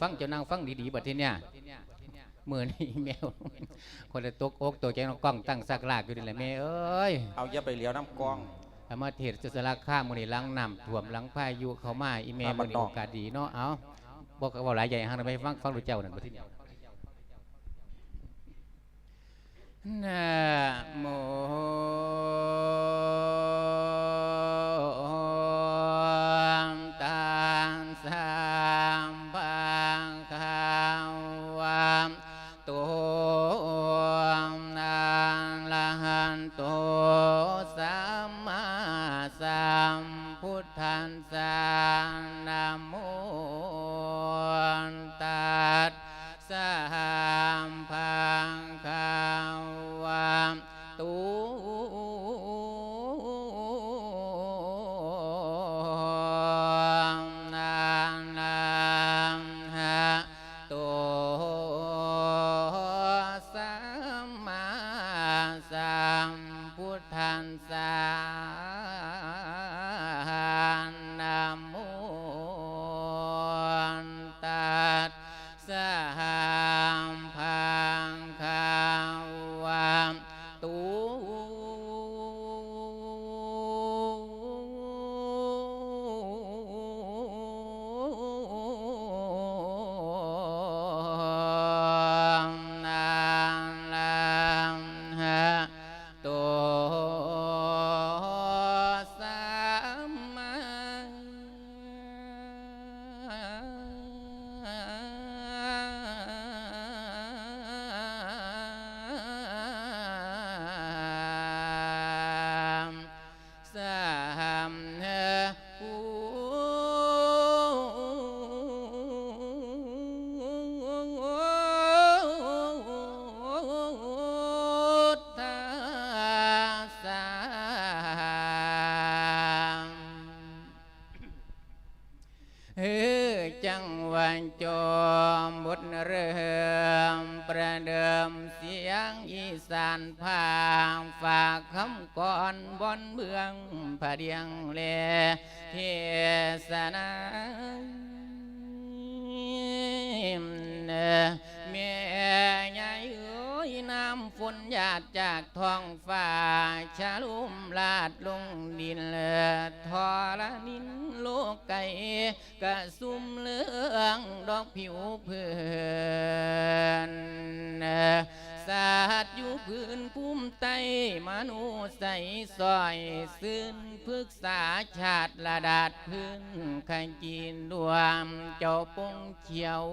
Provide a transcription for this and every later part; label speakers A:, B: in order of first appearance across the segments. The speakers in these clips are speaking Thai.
A: ฟังเจ้านางฟังดีๆบัดทีเนี่ยมือนี่แมวคนละตกอกตัวใจน้องกล้องตั้งสักลากอยู่นี่แหละแม่เอ้ย
B: เอาอย่าไปเหลียวน้ำกล้อง
A: เอามาเทศจะสลาข้ามมือนี่ล้างน้ำท่วมหลังพายุเข้ามาอีแม่
B: มาบั
A: มือ
B: ด
A: นี่
B: นอ
A: โอกกาสดีเนาะเอาบอกกับว่าหลายใหญ่หังไปฟังฟังดูเจ้านั่นบัดทีเนี่ยนะโม สัมมาสัมพุทธันสานะโม สะม แม่ใหญ่เอ้ยน้ำฝนหยาดจากท้องฟ้าชาลุ่มลาดลงดินเลทอระนินโลกไก่กระซุ่มเลืองดอกผิวเพื่อน สาดอยู่พื้นภูมิไตมนุษย์ใสซอยซื่นพึกษาชาติระดาษพื้นขันจีนรวมเจ้าปงเขียว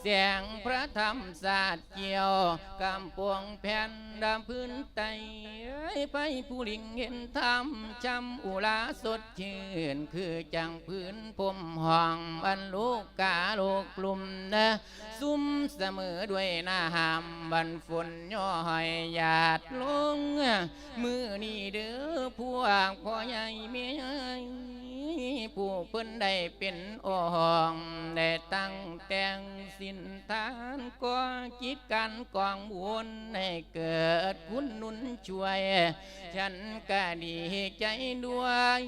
A: เสียงพระธรรมศาสตร์เกี่ยวกำปวงแผ่นดำพื้นไต้ไปผู้ลิงเห็นธรรมจำอุลาสดชื่นคือจังพื้นพมห้องอันลูกกาลูกกลุ่มนะ ซุ่มเสมอด้วยหน้าหามบันฝนย่อยหยาดลง มือนี่เด้อพวกพ่อใหญ่เมีย ผู้เพิ่นได้เป็นอ่องได้ตั้งแต่งสินทานก็จิตกันกองบุญให้เกิดคุณนุนช่วย ฉันก็ดีใจด้วย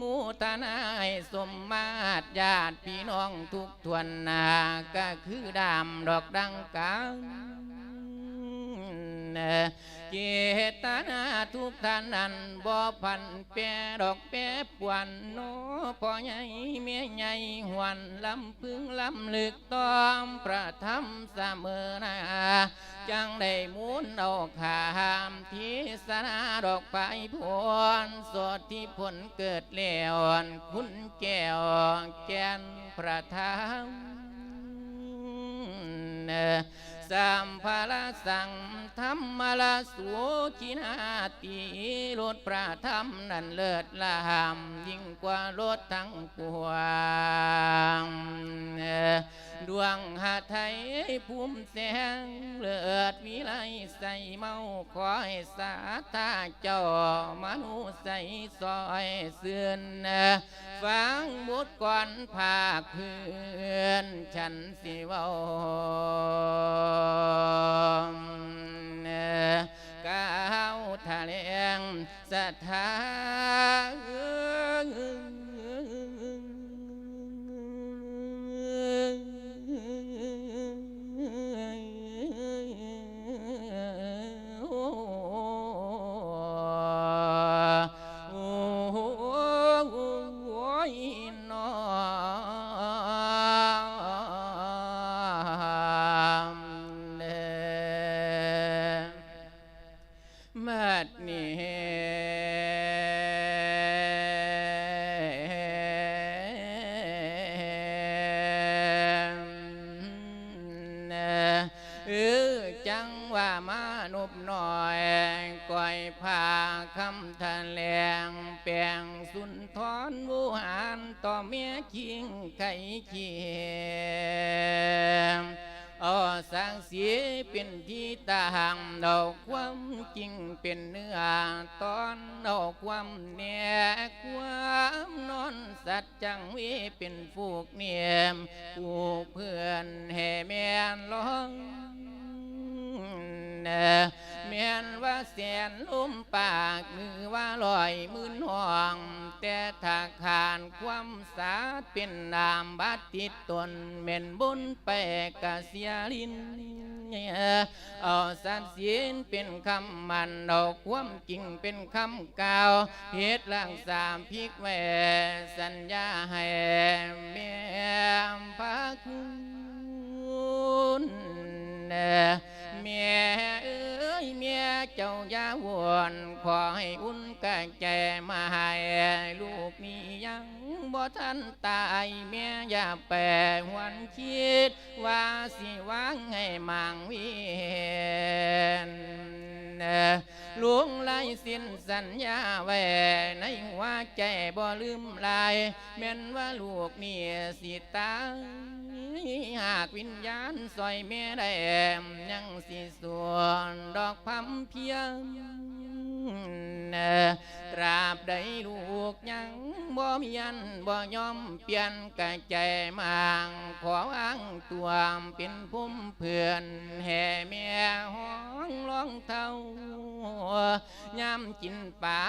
A: มูตนาให้สมมาตรญาติพี่น้องทุกทวนนาก็คือดามดอกดังกัง เจตนาทุกท่านนั้นบ่พันแปรดอกแปรปวนโนพ่อใหญ่เมียใหญ่หวนลำพึงลำลึกตอมประทับเสมอนาจังได้มุนเอาขามทีสนาดอกไผ่พวนสดที่ผลเกิดแล้วคุณแก้วแกนประทับ สัมภาระสังธรรมละสุขินาติรถพระธรรมนั้นเลิศละหามยิ่งกว่ารถทั้งปวง ดวงหาไทยภูมิแสงเลือดวิไลใส่เมาคอยสาธาเจ้ามนุษย์ใส่ซอยเสื่อนฟังบทก่อนภาคเพื่อนฉันสิเว้าก้าวทะเลงสถา พาคำแถลงแปลงสุนทรบูหานต่อเมียคิงไข่เขียมอสังเสียเป็นที่ต่างดอกความจริงเป็นเนื้อตอนดอกความเนี่ยความนอนสัจจังวิเป็นฟูกเนียมผู้เพื่อนแห่แม่นร้อง เอ่อนว่าแสนลุ่มปากมือว่าลอยมืนห่อง แต่ถ้าขานความสาดเป็นนามบัดติดตนเม่นบุญไปกะเสียลินเอาสันเสียนเป็นคำมันเอาความจริงเป็นคำกล่าวเหตุล่างสามพิกแวสัญญาให้แม่พระคุณ เอ่อเมียเอ้ยเมียเจ้าอย่าวนขอให้อุ่นกายใจมาให้ลูกมียังบ่ทันตายเมียอย่าแปรหวนคิด ว่าสิวางให้มังเวียน ลวงไล่สิ้นสัญญาแหวในหัวใจบ่ลืมลายแม่นว่าลูกนี่สิตายหากวิญญาณซอยแม่ได้ยังสิส่วนดอกพัมเพียงตราบใดลูกยังบ่มียันบ่ยอมเปลี่ยนกายใจมางขอวางตัวเป็นพุ่มเพื่อนแห่แม่ห้องร้องเท่ายามกินปลา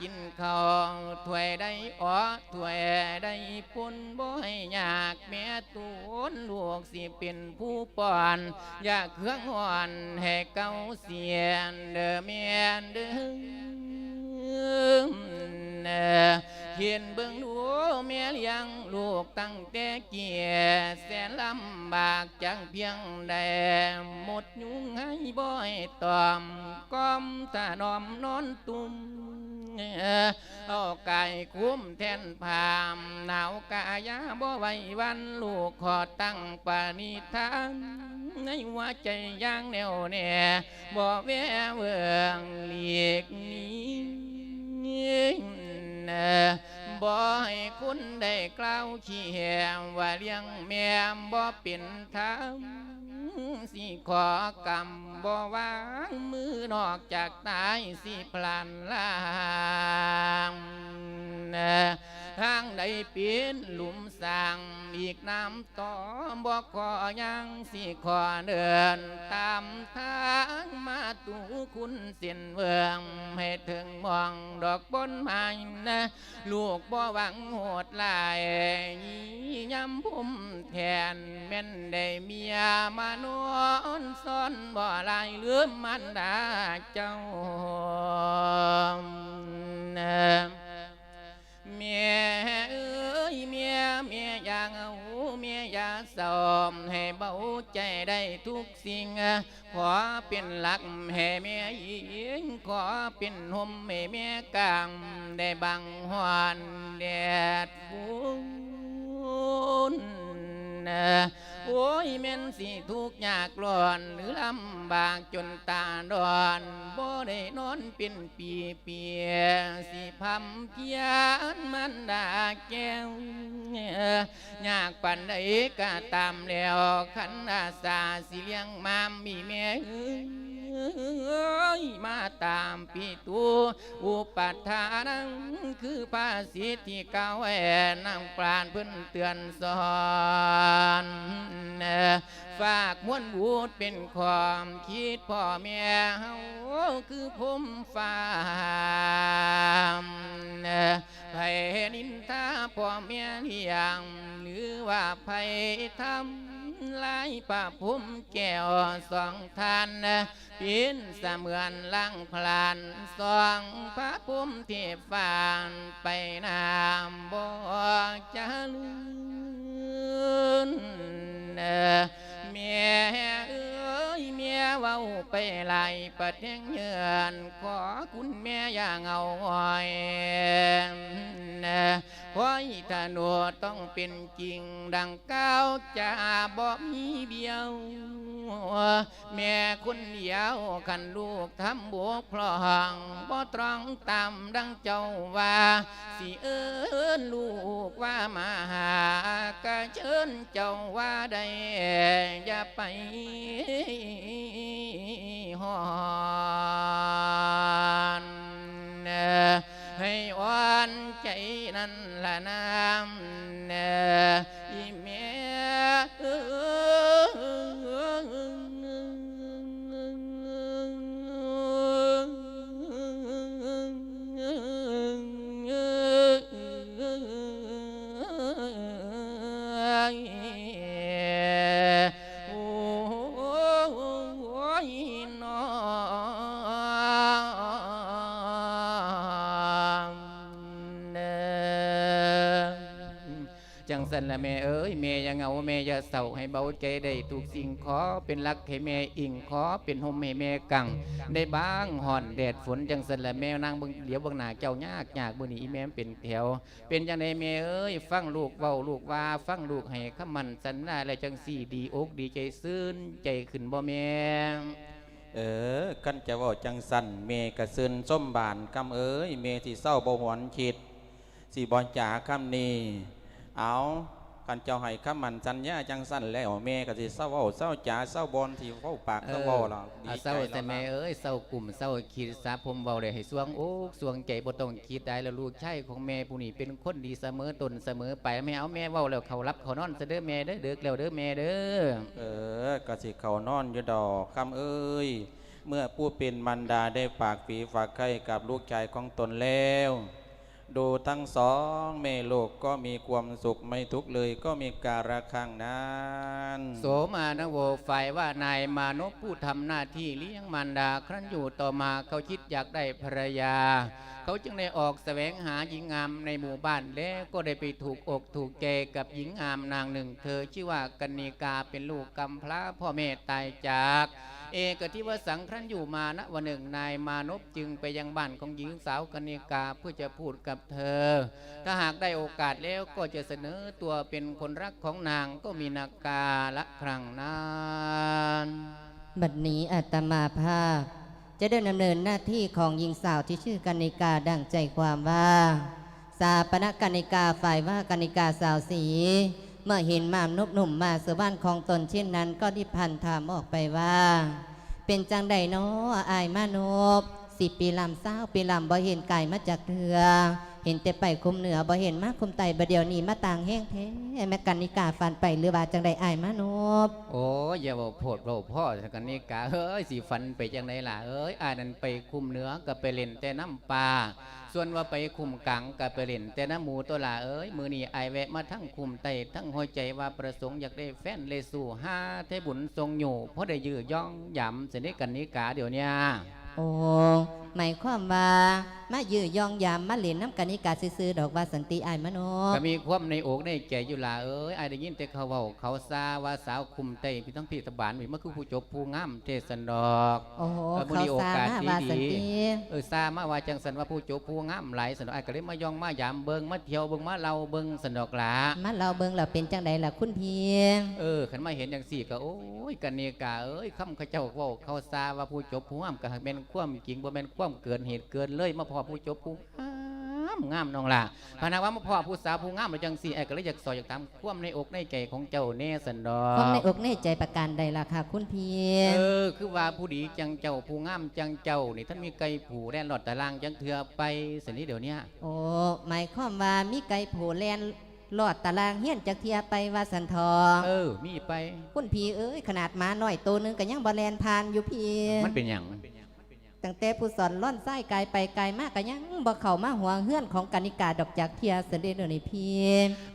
A: กินข้าวถวยได้อ้อถวยได้ปุ่นบ่ให้ยากแม่ตูนลูกสิเป็นผู้ป้อน อยากเครื่องอ่อนให้เก้าเสียนเด้อแม่นเด้อ เขียนเบิ่งดูแม่เลี้ยงลูกตั้งแต่เกียแสนลำบากจังเพียงใดหมดยุงให้บ่อยตอมก้อมตาดอมนอนตุ่มเอาไก่คุ้มแทนพามหนาวกายาบ่ไหววันลูกขอตั้งปณิธานในหัวใจย่างแนวแน่บ่แวเวงเลียก ขี้แหมว่าเลี้ยงแม่บ่เป็นธรรมสิขอกรรมบ่วางมือนอกจากตายสิพลันลางทางใดเปลี่ยนหลุมสร้าง อีกน้ำต่อบ่ขอยังสิขอเดิน ตามทางมาตูคุณเส้นเมืองให้ถึงมองดอกบนไม้นะลูกบ่หวังโหดลายย้ำพุ่มแทนแม่นได้เมียมานอนซ่อนบ่ลายลืมมันดาเจ้าเมียางเอาเมียยาสอมให้เบาใจได้ทุกสิ่ง ขอเป็นหลักให้แม่หญิงขอเป็นห่มให้แม่กลางได้บังหอนแดดฟุ้ง โอ้ยแม่นสิทุกยากร้อนหรือลำบากจนตาดอนบ่ได้นอนเป็นปีเปียสิพำเพียนมันดาแก้วยากปันใดก็ตามแล้วขันอาสาสิเลี้ยงมามมีแม่เอ้ย มาตามปีตูอุปัฏฐานังคือภาษิตที่เก้าแอนนำปราณเพิ่นเตือนสอนฝากมวลบูดเป็นความคิดพ่อแม่เฮาคือผมฟ้ามไผนินทาพ่อแม่เลี้ยงหรือว่าไผทำ ลายปะพุ่มแก้วสองท่านเป็นเสมือนลังพลานสองพระพุ่มเทฟานไปนามบ่จะลืนเมียเอ้ย เมียเว้าไปไล่ปัดแห่งเยือนขอคุณแม่อย่าเอาอ้อยขอให้ธนูต้องเป็นจริงดังก้าวจะบ่มีเบี้ยว แม่คุณเดียวคันลูกทำบวกพลองบ่ตรองตามดังเจ้าว่าสิเอิ้นลูกว่ามาหากะเชิญเจ้าว่าได้อย่าไป หอนให้อ่อนใจนั่นละน้ำ สันละแม่เอ้ยแม่อยังเอาแม่อย่าเศร้าให้เบาใจได้ทุกสิ่งขอเป็นรักให้แม่อิงขอเป็นห่มให้แม่กังได้บ้างห่อนแดดฝนจังสันละแม่นางเบิ่งเดี๋ยวเบิ่งหน้าเจ้ายากยากบ่นี้อีแม่เป็นแถว เป็นจังไดแม่เอ้ยฟังลูกเว้าลูกว่าฟังลูกให้คำมันสัญญาและจังสี่ดีอกดีใจซื่นใจขึ้นบ่แม่
B: เออกันจะว่าจังสันเมกระซึนส้มบานคำเอ้ยเมที่เศร้าบ่หวนคิดสีบอลจ๋าคำนี้ เอากันเจ้าให้คำมันสัญญาจังสันแล้วเมก็สิเศร้าเว้าเศร้าจ๋าเศร้าบอลที่เว้าปากเศร้าเว้าล่ะดี
A: เอา
B: ใจ
A: เศร้า
B: แล้
A: แต่
B: ว
A: แม่
B: ล่ะ
A: เอ้ยเศร้ากลุ่มเศร้าคิดสาผมเบาเลยให้สวงอกสวงใจบ่ต้องคิดได้แล้วลูกชายของแม่ผู้นี้เป็นคนดีเสมอตนเสมอไปแม่เอาแม่เว้าแล้วเขารับเขานอนซะเด้อแม่เด้อเด้อแล้วเด้อแม่เด้อ
B: เออก็สิเขานอนอยู่ดอกคำเอ้ยเมื่อผู้เป็นมันดาได้ฝากฝีฝากไข่กับลูกชายของตนแล้ว ดูทั้งสองแม่ลูกก็มีความสุขไม่ทุกเลยก็มีการะคังนั้น
A: โสมานโวฝ่ายว่านายมานพผู้ทำหน้าที่เลี้ยงมารดา ครั้นอยู่ต่อมาเขาคิดอยากได้ภรรยา เขาจึงได้ออกแสวงหาหญิงงามในหมู่บ้านและก็ได้ไปถูกอกถูกใจกับหญิงงามนางหนึ่ง เธอชื่อว่ากนิกาเป็นลูกกำพร้าพ่อแม่ตายจาก เอกที่ว่าสังครั้นอยู่มาณวันหนึ่งนายมานพจึงไปยังบ้านของหญิงสาวกนิกาเพื่อจะพูดกับเธอ ถ้าหากได้โอกาสแล้วก็จะเสนอตัวเป็นคนรักของนางก็มีนากาละครั้งนั้น
C: บัดนี้อาตมาภาพ จะได้ดำเนินหน้าที่ของหญิงสาวที่ชื่อกนิกาดังใจความว่า สาปนกนิกาฝ่ายว่ากนิกาสาวสี เมื่อเห็นมามนุบหนุ่มมาสู่บ้านของตนเช่นนั้น ก็ดิพันถามออกไปว่า เป็นจังใดเนาะอายมานบสิปีลำเศร้าปีลำบ่เห็นไก่มาจากเถือ เห็นแต่ไปคุมเหนือบ่เห็นมาคุมไตบะเดียวนี้มาต่างแห้งแท้แม่กันนิกาฟันไปหรือว่าจังใดอายมานบ
A: โอ้ยอย่าบอกโพดเราพ่อสักนิกาเฮ้ยสีฟันไปจังไดล่ะเอ้ยอายนั้นไปคุมเหนือก็ไปเล่นแต่น้ำปลาส่วนว่าไปคุมกังก็ไปเล่นแต่น้ำหมูตัวล่ะเอ้ยมือนี้อายแวะมาทั้งคุมไตทั้งหัวใจว่าประสงค์อยากได้แฟนเลยสู่ห้าเทบุญทรงอยู่เพราะได้ยื้อย่องหยำเสนิกันนิกาเดี๋ยวเนี้ย
C: โอ้หมายความว่ามายื้อยองยามมาเล่นน้ำกันนิกาซื้อๆดอกว่าสันติอายมโน
A: ก็มีความในอกในใจอยู่ล่ะเอ้ยอายได้ยินแต่เขาเว้าเขาซาว่าสาวคุมไตพี่ทั้งพี่ตะบานพี่มันคือผู้จบผู้งามเทศนดอก
C: โอ้โห
A: เออมื้อ
C: เขา
A: นี้โอ
C: ซากา
A: ส
C: มาว่า
A: ดี
C: สันติ
A: เออซามาว่าจังสันว่าผู้จบผู้งามหลายสนดอกไอ้ายก็เลยมายองมายามเบิงมาเที่ยวเบิงมาเราเบิงสนดอกหลา
C: มาเราเบิ่งเราเป็นจังใดล่ะคุณพี่
A: เออขันมาเห็นอย่างสี่ก็โอ้ยกันเนกาเอ้ยคำเขาเจ้าเว่าเขาซาว่าผู้จบผู้งามก็ให้เป็นความจริงบ่แม่นความเกินเหตุเกินเลยมาพอผู้จบผู้งามงามน้องล่ะพานาว่ามาพอผู้สาวผู้งามแล้วจังสี่ไอ้ายก็เลยอยากสอยอยากตามความในอกในใจของเจ้าแน่สันดอ
C: ความใน
A: ก
C: อกในใจประการใดล่ะค่ะคุณพี่
A: เออคือว่าผู้ดีจังเจ้าผู้งามจังเจ้านี่ท่านมีไก่ผูแล่นหลอดตารางจังเถื่อไปสินี้เดี๋ยวเนี้ย
C: โอ้หมายความว่ามีไก่โผแลนลอดตารางเฮียนจากเทียไปว่าสันทอ
A: เออ มีไป
C: คุณพี่เอ้ยขนาดหมาหน่อยตัวหนึงก็ยังบ่แลนผ่านอยู่พี่
A: มันเป็นอย่าง
C: ตั้งแต่ผู้สอนล่อนไส้กายไปไกลมากก็ยังบ่เข้ามาหัวเฮือนของกนิกาดอกจากเทียเสด็จเดี๋ยวนี้พี่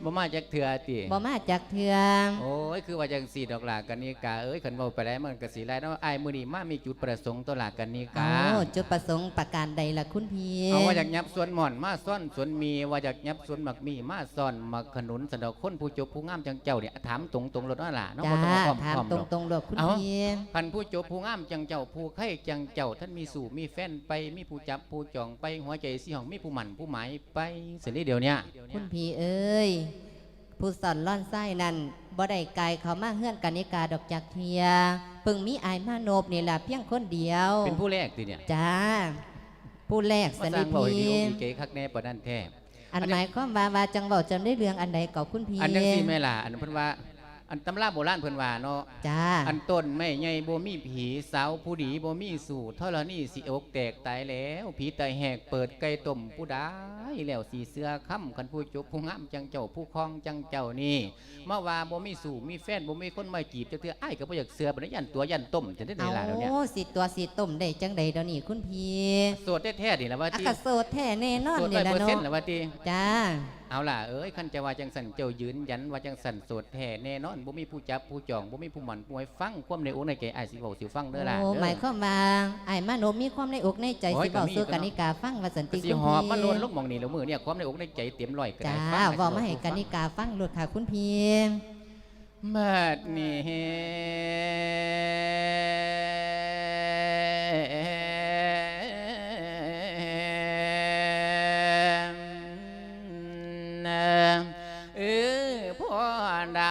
A: บ่มาจากเถื่อติ
C: บ่มาจากเทือ
A: โอ้ยคือว่าจังสีดอกหลากันนี่กาเอ้ยขันเบาไปแล้วมันก็สีไรเนาะไอ้ายมือนี้มามีจุดประสงค์ตัวหลากันนี่กา
C: เอาจุดประสงค์ประการใดล่ะคุณพี่
A: เอาว่าจากยับสวนหม่อนมาซ่อนสวนมีว่าจากยับสวนหมักมีมาซ่อนหมักขนุนสนดอกคนผู้จบผู้งามจังเจ้าเนี่ยถามตรงตรงๆรถนั่นล่ะเนาะ
C: จ้า
A: บ่ต้องมาอ้อม
C: ถาม
A: ค้อม
C: ต
A: ด
C: ร
A: องก
C: ตรงๆดอกคุณ
A: เอา
C: พี่
A: พันผู้จบผู้งามจังเจ้าผู้ไข่จังเจ้าท่านมีสู่มีแฟนไปมีผู้จับผู้จองไปหัวใจสีห้องมีผู้หมั่นผู้หมายไปเสร็จเดี๋ยวเนี้ย
C: คุณพี่เอ้ยผู้สอนล่อนไส้นั่นบ่ได้ไกลเขามาเฮือนกนิกาดอกจากเทียเพิ่งมีอายมาโนบนี่ล่ะเพียงคนเดียว
A: เป็นผู้แรกติเนี่ย
C: จ้าผู้แรก
A: มา
C: สัน
A: สร้า
C: นิ
A: งเบาให้ดี
C: พี
A: อกดีเก๋คักแน่ปานนั้นแท้
C: อันหมายความว่าว่าจังเบาจำได้เรื่องอันใดก่อคุณพี่
A: อันจังซี่แม่ล่ะอันเพิ่นว่า อันตำราโบราณเพิ่นว่าเนาะ
C: จ้า
A: อันต้นไม่ใหญ่บ่มีผีสาวผู้ดีบ่มีสู่เท่านี้สิอกแตกตายแล้ว ผีตายแหกเปิดไก่ต้มผู้ใดแล้วสีเสือค่ำคันผู้จบผู้งามจังเจ้าผู้คลองจังเจ้านี่มาว่าบ่มีสู่มีแฟนบ่มีคนมาจีบจังเทื่ออ้ายก็บ่อยากเสือบ่ได้ยันตัวยันต้มจะได้ไหน
C: เอา
A: ล่ะเดี๋ยวเนี้
C: สิตัวสิต้มได้จังใดเดี๋ยวนี้คุณพี่
A: โสดแท้ๆนี่ล่ะว่า
C: อาก
A: ติา
C: ศโสดแท้แน่นอน
A: โสด
C: นี่ละ
A: 100%ล่ะ
C: เนาะ
A: ว่าติ
C: จ้า
A: เอาล่ะเอ้ยคันจะว่าจังสันเจ้ายืนยันว่าจังสันโสดแท้แน่นอนบ่มีผู้จับผู้จองบ่มีผู้หมันผู้ให้ฟังความในอกในใจอ้ายสิเว้าสิฟังเด้อล่ะ
C: โอ้
A: เด้อ
C: หมายความว่าไอ้ายมาโนบมีความในอกในใจ
A: โอ้ย
C: สิเบา
A: ก็มี
C: สู่
A: ก็
C: กั
A: เนาะ
C: นิกาฟังว่าสันติ
A: สิ
C: คุณ
A: หอบมา
C: พี่
A: โลนลกหมองนี่แล้วมือเนี่ยความในอกในใจเต็มร้อยก็
C: จ้า
A: ได้ฟัง
C: เว่ามาให้กันิกาฟังโลดค่ะคุณพี่
A: มาดนี้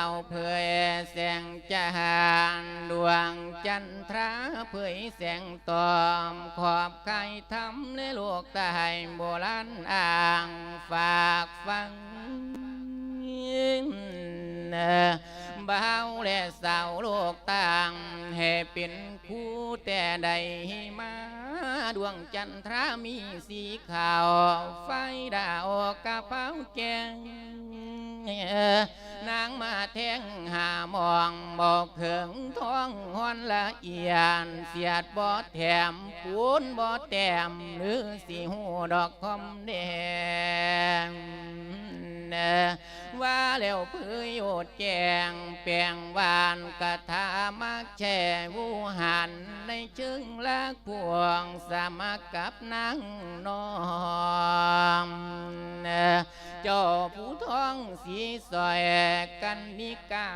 A: าเผยแสงจานดวงจันทราเผยแสงตอม ขอบไข่ทำในโลกใต้โบราณอ่างฝากฟัง บ่าวและสาวโลกต่างให้เป็นคู่แต่ใดมาดวงจันทรามีสีขาว ไฟดาวกระเป๋าแกงนางมาแทงหามองบอกเขิงท้องหอนละเอียนเสียดบอแถมปูนบอแต้มหรือสีหูดอกคอมแดง ว่าแล้วพื่อโยดแจงแปลงวานกะทามักแช่วูหันในชึงละพวงสามัคกับนางนองเจ้าผู้ท้องสีสอยกันนิกา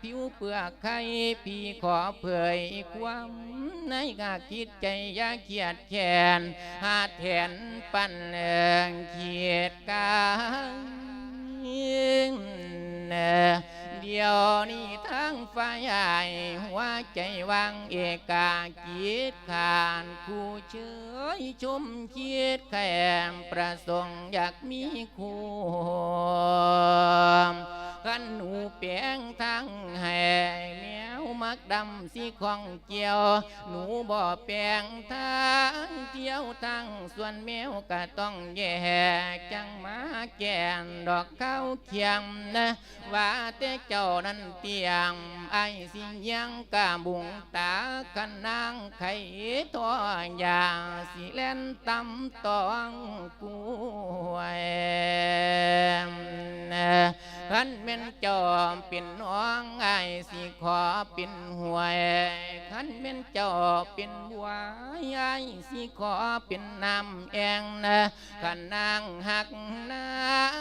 A: ผิวเปลือกไข่พี่ขอเผยความในกาคิดใจยาเขียดแขนหาแทนปั่นแรงเขียดกาเดี๋ยวนี้ทั้งฝ่ายใหญ่หัวใจวางเอกาคิดขานคู่เชยชุมคิดแข่งประสงค์อยากมีคู่กันหนูเปียงทั้ง ดำสีของเกี่ยว หนูบ่อแปลงทางเที่ยวทั้งส่วนแมวก็ต้องแยกจังมาแก่นดอกเข้าเขียมนะว่าแต่เจ้านั้นเตียงไอ้สิยังกาบุงตากันนางไข่ทอยาสิเล่นตำตองกล้วยขันเป็นจอมเป็นน้องไอ้สิขอเป็นหหวยขันเป็นเจ้าเป็นบัวไอ้สิขอเป็นนำแองนะขันนางหักนา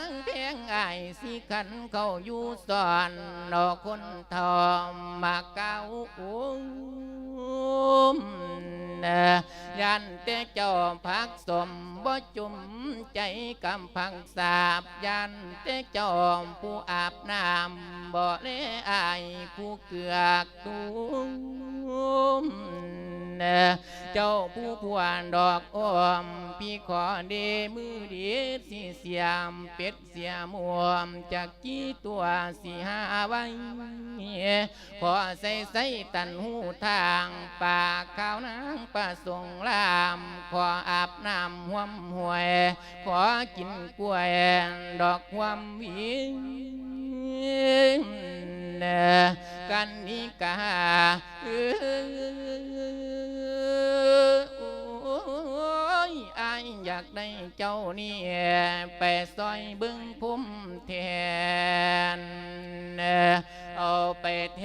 A: งแพงไอ้สิขันเขาอยู่สอนดอคนทอมมาเก้าอุ้มยันแต่เจ้าพักสมบ่จุ่มใจกำพังสาบยันแต่เจ้าผู้อาบน้ำบ่เลอายผู้เกือกตุ้มเจ้าผู้พวนดอกอ้อมพี่ขอเดมือเดีสิเสียมเป็ดเสียมวมจากกี่ตัวสิหาไว้ขอใส่ใส่ตันหูทางปากข้าวนางประสงลามขออาบน้ำห่วมห่วย ขอกินกล้วยดอกความวิง กันนิกาเอ้ยโอ้ยอายอยากได้เจ้านี่ไปซอยบึงพุ่มแทนเอาไปแท